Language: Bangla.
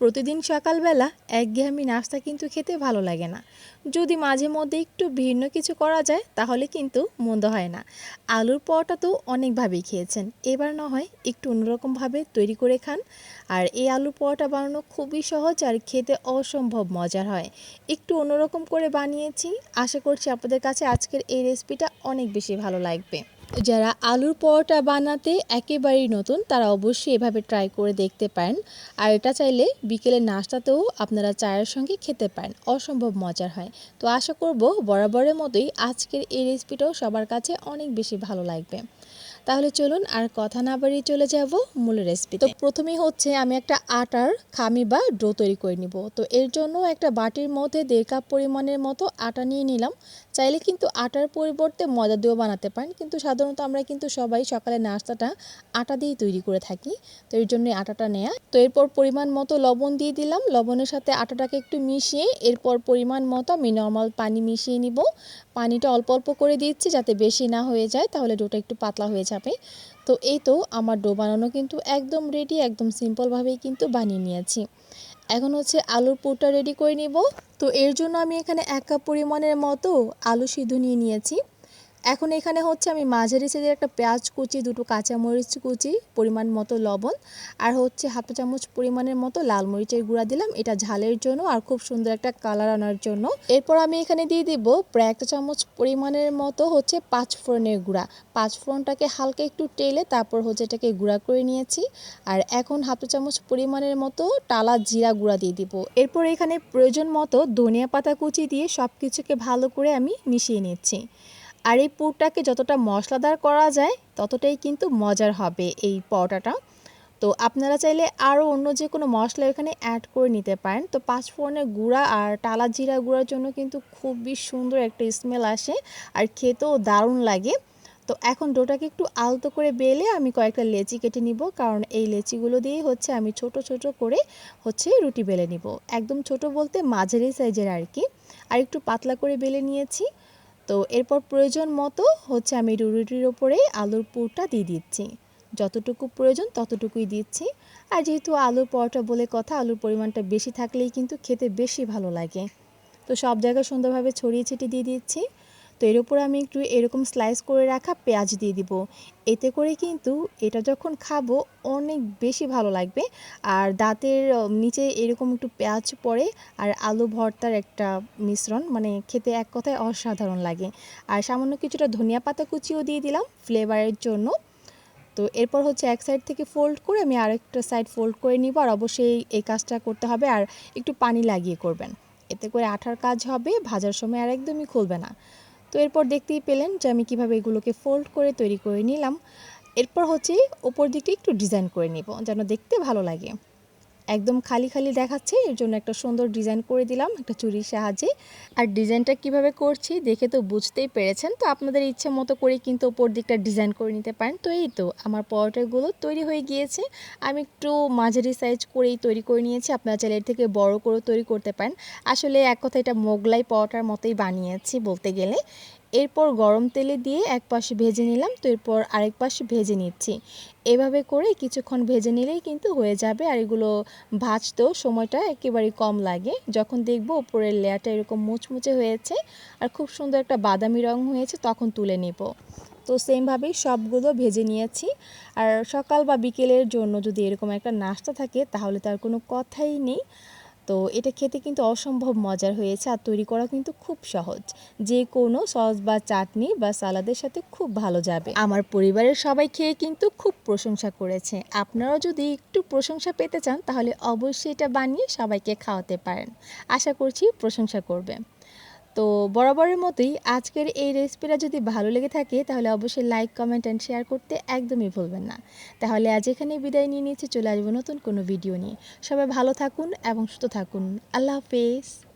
প্রতিদিন সকালবেলা একঘেয়েমি নাস্তা কিন্তু খেতে ভালো লাগে না। যদি মাঝে মধ্যে একটু ভিন্ন কিছু করা যায়, তাহলে কিন্তু মন্দ হয় না। আলুর পরোটা তো অনেকভাবেই খেয়েছেন। এবার না হয় একটু অন্যরকমভাবে তৈরি করে খান। আর এই আলুর পরোটা বানানো খুবই সহজ আর খেতে অসম্ভব মজার হয়। একটু অন্যরকম করে বানিয়েছি। আশা করছি আপনাদের কাছে আজকের এই রেসিপিটা অনেক বেশি ভালো লাগবে। যারা আলুর পরোটা বানাতে একেবারেই নতুন, তারা অবশ্যই এভাবে ট্রাই করে দেখতে পারেন। আর এটা চাইলে বিকেলে নাস্তাতেও আপনারা চায়ের সঙ্গে খেতে পারেন। অসম্ভব মজার হয়। তো আশা করব বরাবরের মতোই আজকের এই রেসিপিটাও সবার কাছে অনেক বেশি ভালো লাগবে। তাহলে চলুন আর কথা না বাড়িয়ে চলে যাব মূল রেসিপি তো প্রথমেই হচ্ছে আমি একটা আটার খামি বা ডো তৈরি করে নিব। তো এর জন্য একটা বাটির মধ্যে দেড় কাপ পরিমাণের মতো আটা নিয়ে নিলাম। চাইলে কিন্তু আটার পরিবর্তে ময়দা দিয়েও বানাতে পারেন। কিন্তু সাধারণত আমরা কিন্তু সবাই সকালে নাস্তাটা আটা দিয়েই তৈরি করে থাকি। তো এর জন্য আটাটা নেয়া। তো এরপর পরিমাণ মতো লবণ দিয়ে দিলাম। লবণের সাথে আটাটাকে একটু মিশিয়ে এরপর পরিমাণ মতো আমি নর্মাল পানি মিশিয়ে নিব। পানিটা অল্প অল্প করে দিচ্ছি যাতে বেশি না হয়ে যায়। তাহলে ডোটা একটু পাতলা হয়ে যাবে। তো এই তো আমার ডো বানানো কিন্তু একদম রেডি একদম সিম্পলভাবেই কিন্তু বানিয়ে নিয়েছি। এখন হচ্ছে আলুর পুরটা রেডি করে নিব। তো এর জন্য আমি এখানে এক কাপ পরিমাণের মতো আলু সিদ্ধ নিয়ে নিয়েছি। এখন এখানে হচ্ছে আমি মাঝারি সাইজের একটা পেঁয়াজ কুচি, দুটো কাঁচামরিচ কুচি, পরিমাণ মতো লবণ, আর হচ্ছে হাফ চামচ পরিমাণের মতো লাল মরিচের গুঁড়া দিলাম। এটা ঝালের জন্য আর খুব সুন্দর একটা কালার আনার জন্য। এরপর আমি এখানে দিয়ে দিব প্রায় একটা চামচ পরিমাণের মতো হচ্ছে পাঁচ ফোড়নের গুঁড়া। পাঁচ ফোড়নটাকে হালকা একটু টেলে তারপর হচ্ছে এটাকে গুঁড়া করে নিয়েছি। আর এখন হাফ চামচ পরিমাণের মতো টালা জিরা গুঁড়া দিয়ে দিব। এরপর এখানে প্রয়োজন মতো ধনিয়া পাতা কুচি দিয়ে সব কিছুকে ভালো করে আমি মিশিয়ে নিচ্ছি। আর এই পুরটাকে যতটা মশলাদার করা যায়, ততটাই কিন্তু মজার হবে এই পরোটাটা। তো আপনারা চাইলে আরও অন্য যে কোনো মশলা এখানে অ্যাড করে নিতে পারেন। তো পাঁচফোড়নের গুঁড়া আর টালা জিরা গুঁড়ার জন্য কিন্তু খুবই সুন্দর একটা স্মেল আসে আর খেতেও দারুণ লাগে। তো এখন ডোটাকে একটু আলতো করে বেলে আমি কয়েকটা লেচি কেটে নিব, কারণ এই লেচিগুলো দিয়েই হচ্ছে আমি ছোট ছোট করে হচ্ছে রুটি বেলে নিব। একদম ছোট বলতে মাঝারি সাইজের আর কি। আর একটু পাতলা করে বেলে নিয়েছি। তো এরপর প্রয়োজন মতো হচ্ছে আমি রুটির ওপরে আলুর পুরটা দিয়ে দিচ্ছি। যতটুকু প্রয়োজন ততটুকুই দিচ্ছি। আর যেহেতু আলুর পরোটা বলে কথা, আলুর পরিমাণটা বেশি থাকলেই কিন্তু খেতে বেশি ভালো লাগে। তো সব জায়গায় সুন্দরভাবে ছড়িয়ে ছিটিয়ে দিয়ে দিচ্ছি। তো এর উপর আমি একটু এরকম স্লাইস করে রাখা পেঁয়াজ দিয়ে দিব। এতে করে কিন্তু এটা যখন খাব অনেক বেশি ভালো লাগবে। আর দাঁতের নিচে এরকম একটু পেঁয়াজ পড়ে আর আলু ভর্তার একটা মিশ্রণ মানে খেতে এক কথায় অসাধারণ লাগে। আর সামান্য কিছুটা ধনিয়া পাতা কুচিও দিয়ে দিলাম ফ্লেভারের জন্য। তো এরপর হচ্ছে এক সাইড থেকে ফোল্ড করে আমি আরেকটা সাইড ফোল্ড করে নিব আর অবশ্যই এই কাজটা করতে হবে আর একটু পানি লাগিয়ে করবেন। এতে করে আঠার কাজ হবে, ভাজার সময় আর একদমই খুলবে না। তো এরপর দেখতেই পেলেন যে আমি কীভাবে এগুলোকে ফোল্ড করে তৈরি করে নিলাম। এরপর হচ্ছে ওপর দিকটা একটু ডিজাইন করে নিব, যেন দেখতে ভালো লাগে। একদম খালি খালি দেখাচ্ছে, এর জন্য একটা সুন্দর ডিজাইন করে দিলাম, একটা চুরির সাহায্যে। আর ডিজাইনটা কীভাবে করছি দেখে তো বুঝতেই পেরেছেন, তো আপনাদের ইচ্ছে মতো করে কিন্তু ওপর দিকটা ডিজাইন করে নিতে পারেন। তো এই তো আমার পরোটাগুলো তৈরি হয়ে গিয়েছে, আমি একটু মাঝারি সাইজ করেই তৈরি করে নিয়েছি, আপনারা চাইলে এর থেকে বড় করে তৈরি করতে পারেন। আসলে এক কথা এটা মোগলাই পরোটার মতোই বানিয়েছি বলতে গেলে। এরপর গরম তেলে দিয়ে এক পাশে ভেজে নিলাম, তো এরপর আরেক পাশে ভেজে নিচ্ছি। এভাবে করে কিছুক্ষণ ভেজে নিলেই কিন্তু হয়ে যাবে, আর এগুলো ভাজতেও সময়টা একেবারেই কম লাগে। যখন দেখব উপরের লেয়ারটা এরকম মুচমুচে হয়েছে আর খুব সুন্দর একটা বাদামি রং হয়েছে, তখন তুলে নেব। তো সেমভাবেই সবগুলো ভেজে নিয়েছি। আর সকাল বা বিকেলের জন্য যদি এরকম একটা নাস্তা থাকে, তাহলে তার কোনো কথাই নেই। তো এটা খেতে কিন্তু অসম্ভব মজার হয়েছে আর তৈরি করা কিন্তু খুব সহজ। যে কোনো সস বা চাটনি বা সালাদের সাথে খুব ভালো যাবে। আমার পরিবারের সবাই খেয়ে কিন্তু খুব প্রশংসা করেছে। আপনারাও যদি একটু প্রশংসা পেতে চান, তাহলে অবশ্যই এটা বানিয়ে সবাইকে খাওয়াতে পারেন। আশা করছি প্রশংসা করবে। তো বরাবরের মতোই আজকের এই রেসিপিটা যদি ভালো লেগে থাকে, তাহলে অবশ্যই লাইক কমেন্ট অ্যান্ড শেয়ার করতে একদমই ভুলবেন না। তাহলে আজ এখানে বিদায় নিয়ে নিচ্ছে, চলে আসব নতুন কোনো ভিডিও নিয়ে। সবাই ভালো থাকুন এবং সুস্থ থাকুন। আল্লাহ হাফেজ।